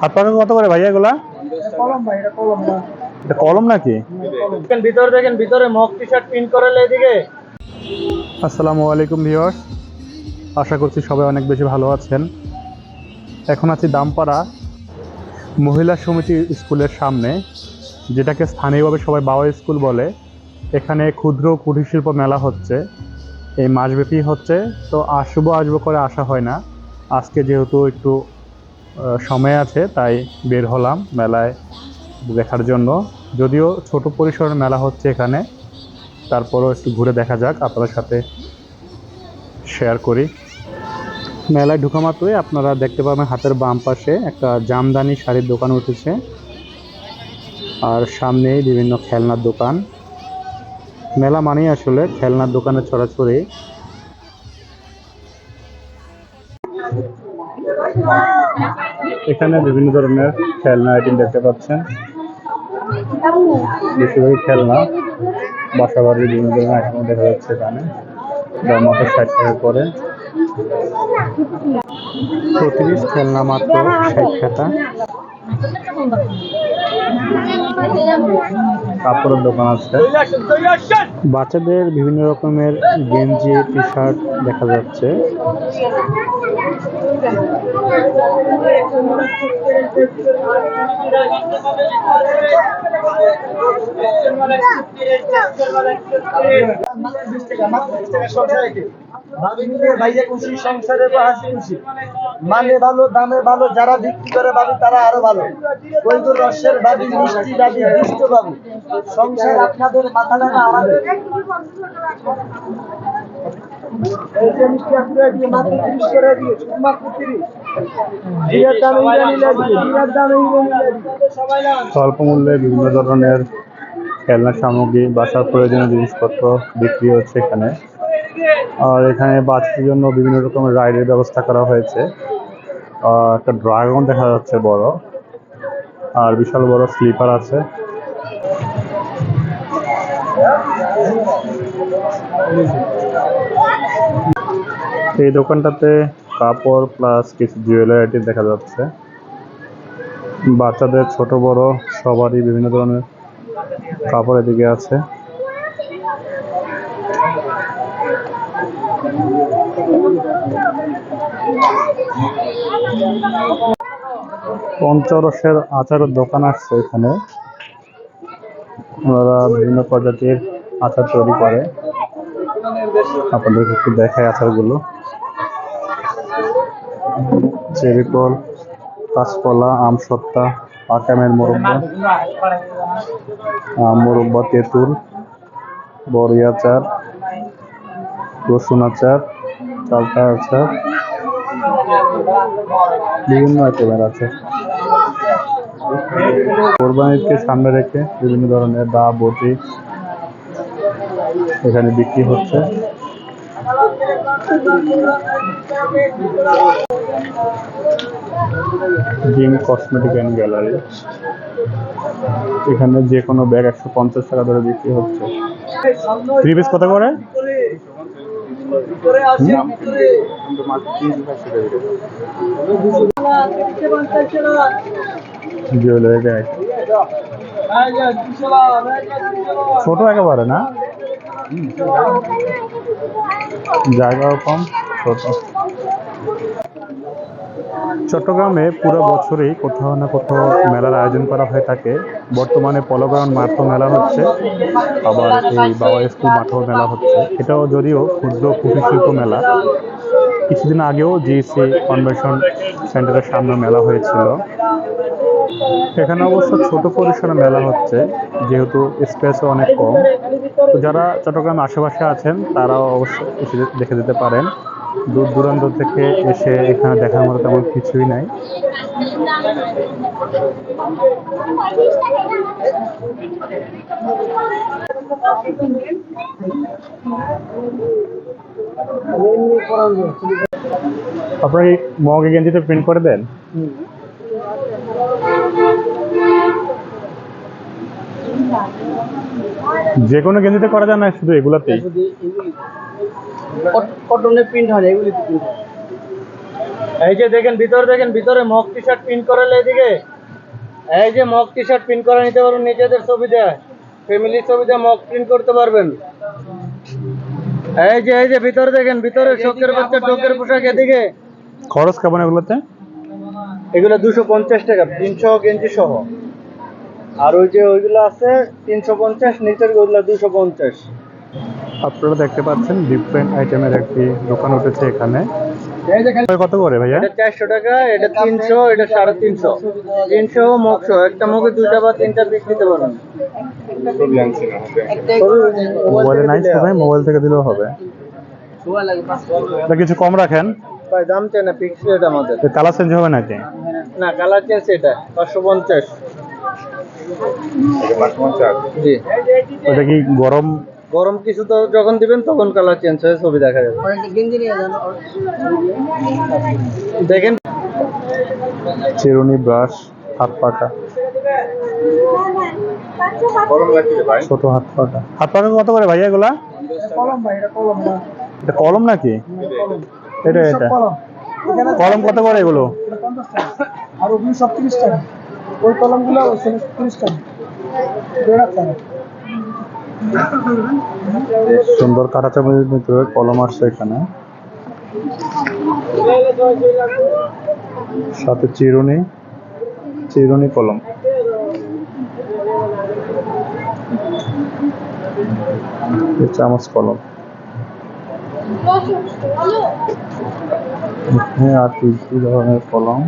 হাত পাখা কত করে ভাইয়া এগুলা? কলম ভাই এটা কলম না এটা কলম নাকি? দেখেন ভিতরে দেখেন ভিতরে মক টি শার্ট প্রিন্ট করে এদিকে। আসসালামু আলাইকুম ভিউয়ার্স। আশা করছি সবাই অনেক বেশি ভালো আছেন। এখন আছি দামপাড়া মহিলা সমিতি স্কুলের সামনে যেটাকে স্থানীয়ভাবে সবাই বাবা স্কুল বলে। এখানে ক্ষুদ্র কুটির শিল্প মেলা হচ্ছে। এই মাসব্যাপী হচ্ছে তো আসব আসব করে আসা হয় না। আজকে যেহেতু একটু সময় আছে, তাই বের হলাম মেলায় দেখার জন্য। যদিও ছোট পরিসরের মেলা হচ্ছে এখানে, তারপরও একটু ঘুরে দেখা যাক, আপনাদের সাথে শেয়ার করি। মেলায় ঢুকা মাত্রই আপনারা দেখতে পাবেন হাতের বাম পাশে একটা জামদানি শাড়ির দোকান উঠেছে, আর সামনেই বিভিন্ন খেলনার দোকান। মেলা মানেই আসলে খেলনার দোকানে ছড়াছড়ি। এখানে বিভিন্ন ধরনের খেলনা আইটেম দেখতে পাচ্ছেন। বেশিরভাগই খেলনা। বাসা বাড়ির বিভিন্ন ধরনের আইটেম দেখা যাচ্ছে এখানে। যার মাত্র ষাট টাকা করে। খেলনা মাত্র, ষাট টাকা। কাপড়ের দোকান আছে। বাচ্চাদের বিভিন্ন রকমের গেঞ্জি টি শার্ট দেখা যাচ্ছে। মানে ভালো, দামে ভালো, যারা বিক্রি করে ভাবি, তারা আরও ভালো। রসের মিষ্টি সংসার আপনাদের মাথাটা না আমাদের স্বল্প মূল্যে বিভিন্ন ধরনের খেলনা সামগ্রী, বাসার প্রয়োজনীয় জিনিসপত্র বিক্রি হচ্ছে এখানে। আর এখানে বাচ্চাদের জন্য বিভিন্ন রকমের রাইডের ব্যবস্থা করা হয়েছে। একটা ড্রাগন দেখা যাচ্ছে বড়। আর বিশাল বড় স্লিপার আছে। এই দোকানটাতে কাপড় প্লাস কিছু জুয়েলারি আইটেম দেখা যাচ্ছে। বাচ্চাদের ছোট বড় সবারই বিভিন্ন ধরনের কাপড় এদিকে আছে। পঞ্চরসের আচারের দোকান আসছে এখানে। ওনারা বিভিন্ন প্রজাতির আচার তৈরি করে। আপনাদেরকে একটু দেখায় আচারগুলো। চেরি ফল কাঁচকলা আমসত্তা আকামের মোরব্বা আম মোরব্বা তেঁতুল, বড়ি আচার রসুন আচার চালতা আচার বিভিন্ন আইটেমের আছে। কোরবানিকে সামনে রেখে বিভিন্ন ধরনের দা, বটি এখানে বিক্রি হচ্ছে। Gym cosmetic and gallery. এখানে যে কোনো ব্যাগ একশো পঞ্চাশ টাকা ধরে বিক্রি হচ্ছে। থ্রি পিস কত করে? জুয়েলারি ব্যাগ ছোট একেবারে না? জায়গাও কম ছোট। চট্টগ্রামে পুরো বছরই কোথাও না কোথাও মেলার আয়োজন করা হয়ে থাকে বর্তমানে পলগ্রাউন্ড মাঠও মেলা হচ্ছে, আবার এই বাবা স্কুল মাঠেও মেলা হচ্ছে। এটাও যদিও ক্ষুদ্র কুটির শিল্প মেলা। কিছুদিন আগেও জিএসসি কনভেনশন সেন্টারের সামনে মেলা হয়েছিল। এখানে অবশ্য ছোট পরিসরে মেলা হচ্ছে, যেহেতু স্পেসও অনেক কম। তো যারা চট্টগ্রাম আশেপাশে আছেন, তারাও অবশ্যই এসে দেখে যেতে পারেন। দূর দূরান্ত থেকে এসে এখানে দেখার মতো তেমন কিছুই নাই। আপনার মগে গেঞ্জিটা প্রিন্ট করে দেন? যে কোনো গেঞ্জিতে করা যায় না শুধু এগুলাতেই? কটনে প্রিন্ট হয় এগুলি এই যে দেখেন ভিতরে দেখেন ভিতরে মক টি শার্ট প্রিন্ট করালে এদিকে। এই যে মক টি শার্ট প্রিন্ট করে নিতে পারবেন নিজেদের ছবি দেয়। ফ্যামিলির ছবি দিয়ে মক প্রিন্ট করতে পারবেন। এই যে এই যে ভিতরে দেখেন ভিতরে শোকের বাচ্চা টোকের পোশাক এদিকে। খরচ কেমন এগুলোতে? এগুলো দুশো পঞ্চাশ টাকা তিনশো গেঞ্জি সহ। আর ওই যে ওইগুলো আছে তিনশো পঞ্চাশ নিচের ওইগুলো দুশো পঞ্চাশ। আপনারা দেখতে পাচ্ছেন ডিফারেন্ট আইটেমের একটি দোকান উঠেছে এখানে। কত করে ভাইয়া? এটা চারশো টাকা এটা তিনশো এটা সাড়ে তিনশো। তিনশো মগশো একটা মগে দুইটা বা তিনটা পিস দিতে পারবেন। মোবাইলে নাই ভাই মোবাইল থেকে দিলেও হবে। কিছু কম রাখেন। ভাই দাম চাই না রেট আমাদের। কালার চেঞ্জ হবে নাকি? না কালার চেঞ্জ এটা পাঁচশো পঞ্চাশ। জি। ওটা কি গরম? গরম কিছু তো যখন দিবেন তখন কালার চেঞ্জ হয়ে ছবি দেখা যাবে। দেখেন। চিরুনি ব্রাশ হাত পাকা। ছোট হাত পাকা। হাত পাকা কত করে ভাইয়া এগুলা? কলম এটা কলম না এটা কলম নাকি? এটা এটা। কলম কত করে এগুলো? আর ওগুলো সব তিরিশ টাকা। ওই কলমগুলো তিরিশ টাকা দেড় টাকা সুন্দর কাটা চামচের ভিতরে কলম আসছে এখানে। সাথে চিরুনি চিরুনি কলম। চামচ কলম। এখানে আর কি ধরনের কলম?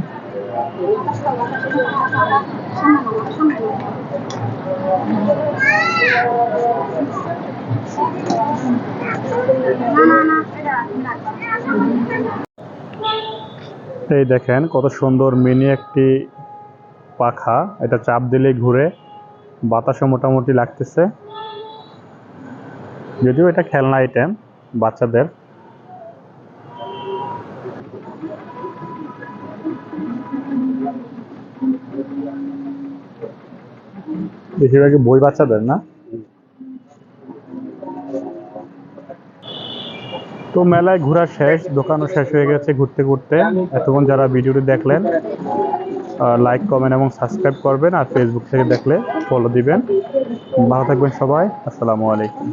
এই দেখেন, কত সুন্দর মিনি একটি পাখা। এটা চাপ দিলেই ঘুরে। বাতাসও মোটামুটি লাগতেছে। যদিও এটা খেলনা আইটেম বাচ্চাদের। বেশিরভাগই বই বাচ্চাদের, না? তো মেলায় ঘোরা শেষ, দোকানও শেষ হয়ে গেছে ঘুরতে ঘুরতে। এতক্ষণ যারা ভিডিওটি দেখলেন লাইক কমেন্ট এবং সাবস্ক্রাইব করবেন আর ফেসবুক থেকে দেখলে ফলো দিবেন। ভালো থাকবেন সবাই, আসসালামু আলাইকুম।